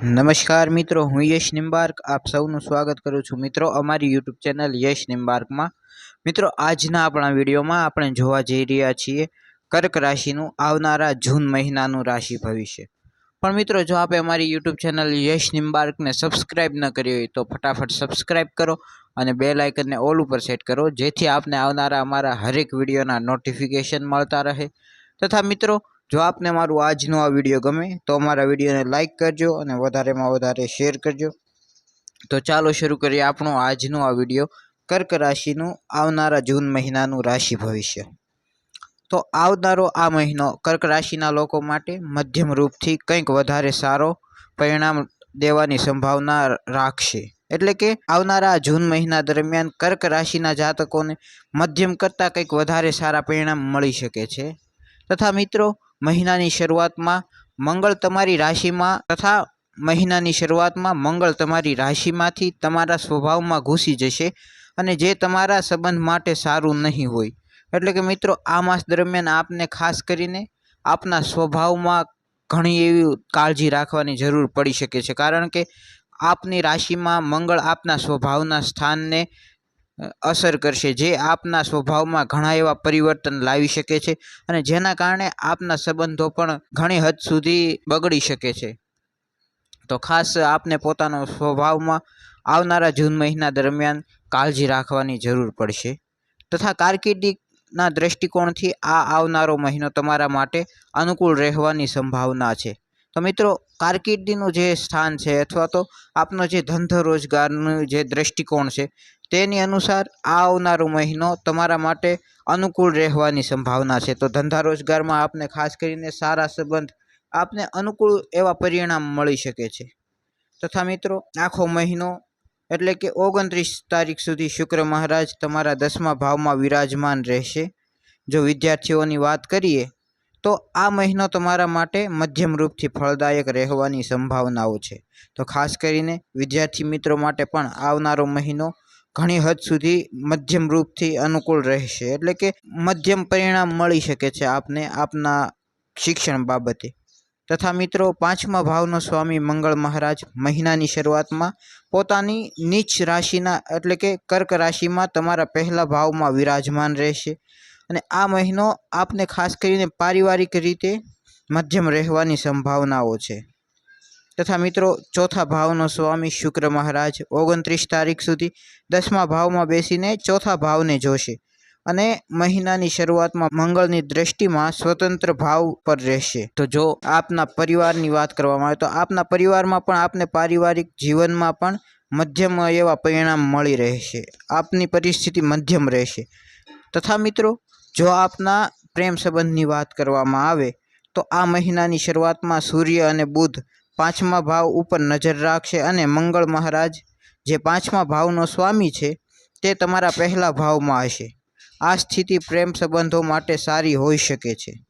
નમસ્કાર મિત્રો, હું યશ નિમ્બાર્ક આપ સૌનું સ્વાગત કરું છું મિત્રો અમારી યુટ્યુબ ચેનલ યશ નિમ્બાર્કમાં મિત્રો, આજના આપણા વિડીયોમાં આપણે જોવા જઈ રહ્યા છીએ કર્ક રાશિનું આવનારા જૂન મહિનાનું રાશિ ભવિષ્ય. પણ મિત્રો, જો આપે અમારી યુટ્યુબ ચેનલ યશ નિમ્બાર્કને સબસ્ક્રાઇબ ન કરી હોય તો ફટાફટ સબસ્ક્રાઇબ કરો અને બે લાઇકનને ઓલ ઉપર સેટ કરો, જેથી આપને આવનારા અમારા હરેક વિડીયોના નોટિફિકેશન મળતા રહે. તથા મિત્રો જો આપને મારું આજનો આ વીડિયો ગમે, તો અમારા વિડીયોને લાઇક કરજો અને વધારેમાં વધારે શેર કરજો. તો ચાલો શરૂ કરીએ આપણો આજનો આ વીડિયો. કર્ક રાશિનું આવનારા જૂન મહિનાનું રાશિ ભવિષ્ય. તો આવનારો આ મહિનો કર્ક રાશિના લોકો માટે મધ્યમ રૂપથી કંઈક વધારે સારો પરિણામ દેવાની સંભાવના રાખશે. એટલે કે આવનારા જૂન મહિના દરમિયાન કર્ક રાશિના જાતકોને મધ્યમ કરતાં કંઈક વધારે સારા પરિણામ મળી શકે છે. તથા મિત્રો, મહિનાની શરૂઆતમાં મંગળ તમારી રાશિમાં તથા મહિનાની શરૂઆતમાં મંગળ તમારી રાશિમાંથી તમારા સ્વભાવમાં ઘૂસી જશે અને જે તમારા સંબંધ માટે સારું નહીં હોય. એટલે કે મિત્રો, આ માસ દરમિયાન આપને ખાસ કરીને આપના સ્વભાવમાં ઘણી એવી કાળજી રાખવાની જરૂર પડી શકે છે. કારણ કે આપની રાશિમાં મંગળ આપના સ્વભાવના સ્થાનને અસર કરશે, જે આપના સ્વભાવમાં ઘણા એવા પરિવર્તન લાવી શકે છે અને જેના કારણે આપના સંબંધો પણ ઘણી હદ સુધી બગડી શકે છે. તો ખાસ આપને પોતાનો સ્વભાવમાં આવનારા જૂન મહિના દરમિયાન કાળજી રાખવાની જરૂર પડશે. તથા કારકિર્દીના દ્રષ્ટિકોણથી આ આવનારો મહિનો તમારા માટે અનુકૂળ રહેવાની સંભાવના છે. તો મિત્રો, કારકિર્દીનું જે સ્થાન છે અથવા તો આપનો જે ધંધો રોજગારનું જે દૃષ્ટિકોણ છે તેની અનુસાર આ આવનારો મહિનો તમારા માટે અનુકૂળ રહેવાની સંભાવના છે. તો ધંધા રોજગારમાં આપને ખાસ કરીને સારા સંબંધ, આપને અનુકૂળ એવા પરિણામ મળી શકે છે. તથા મિત્રો, આખો મહિનો એટલે કે ઓગણત્રીસ તારીખ સુધી શુક્ર મહારાજ તમારા દસમા ભાવમાં વિરાજમાન રહેશે. જો વિદ્યાર્થીઓની વાત કરીએ, તો આ મહિનો તમારા માટે મધ્યમ રૂપથી ફળદાયક રહેવાની સંભાવનાઓ છે. તો ખાસ કરીને વિદ્યાર્થી મિત્રો માટે પણ આવનારો મહિનો ઘણી હદ સુધી મધ્યમ રૂપથી અનુકૂળ રહેશે. એટલે કે મધ્યમ પરિણામ મળી શકે છે આપને આપના શિક્ષણ બાબતે. તથા મિત્રો, પાંચમા ભાવનો સ્વામી મંગળ મહારાજ મહિનાની શરૂઆતમાં પોતાની નીચ રાશિના એટલે કે કર્ક રાશિમાં તમારા પહેલા ભાવમાં વિરાજમાન રહેશે અને આ મહિનો આપને ખાસ કરીને પારિવારિક રીતે મધ્યમ રહેવાની સંભાવનાઓ છે. તથા મિત્રો, ચોથા ભાવનો સ્વામી શુક્ર મહારાજ ઓગણત્રીસ તારીખ સુધી દસમા ભાવમાં બેસીને ચોથા ભાવને જોશે અને મહિનાની શરૂઆતમાં મંગળની દ્રષ્ટિમાં સ્વતંત્ર ભાવ પર રહેશે. તો જો આપના પરિવારની વાત કરવામાં આવે તો આપના પરિવારમાં પણ આપને પારિવારિક જીવનમાં પણ મધ્યમ એવા પરિણામ મળી રહેશે. આપની પરિસ્થિતિ મધ્યમ રહેશે. તથા મિત્રો, જો આપના પ્રેમ સંબંધની વાત કરવામાં આવે તો આ મહિનાની શરૂઆતમાં સૂર્ય અને બુધ પાંચમા ભાવ ઉપર નજર રાખશે અને મંગળ મહારાજ જે પાંચમા ભાવનો સ્વામી છે, તે તમારા પહેલા ભાવમાં હશે. આ સ્થિતિ પ્રેમ સંબંધો માટે સારી હોઈ શકે છે.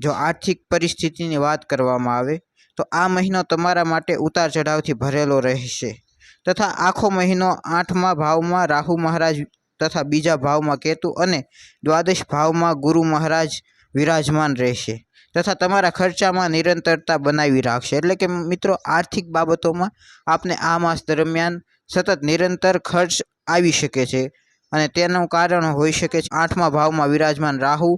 જો આર્થિક પરિસ્થિતિની વાત કરવામાં આવે, તો આ મહિનો તમારા માટે ઉતાર ચઢાવથી ભરેલો રહેશે. તથા આખો મહિનો આઠમા ભાવમાં રાહુ મહારાજ તથા બીજા ભાવમાં કેતુ અને દ્વાદશ ભાવમાં ગુરુ મહારાજ વિરાજમાન રહેશે. તથા તમારા ખર્ચામાં નિરંતરતા બનાવી રાખશે. એટલે કે મિત્રો, આર્થિક બાબતોમાં આપને આ માસ દરમિયાન સતત નિરંતર ખર્ચ આવી શકે છે અને તેનું કારણ હોઈ શકે છે આઠમા ભાવમાં વિરાજમાન રાહુ,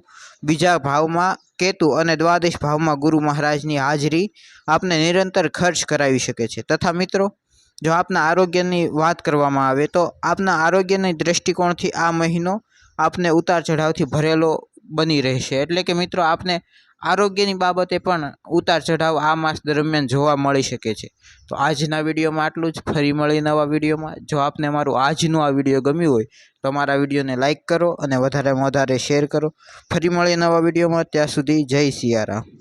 બીજા ભાવમાં કેતુ અને દ્વાદશ ભાવમાં ગુરુ મહારાજની હાજરી આપને નિરંતર ખર્ચ કરાવી શકે છે. તથા મિત્રો, જો આપના આરોગ્યની વાત કરવામાં આવે તો આપના આરોગ્યની દૃષ્ટિકોણથી આ મહિનો આપને ઉતાર ચઢાવથી ભરેલો બની રહેશે. એટલે કે મિત્રો, આપને આરોગ્યની બાબતે પણ ઉતાર ચઢાવ આ માસ દરમિયાન જોવા મળી શકે છે. તો આજના વિડીયોમાં આટલું જ. ફરી મળી નવા વિડીયોમાં. જો આપને મારું આજનું આ વીડિયો ગમ્યું હોય, તો મારા વિડીયોને લાઇક કરો અને વધારેમાં વધારે શેર કરો. ફરી મળી નવા વિડીયોમાં. ત્યાં સુધી જય સિયારામ.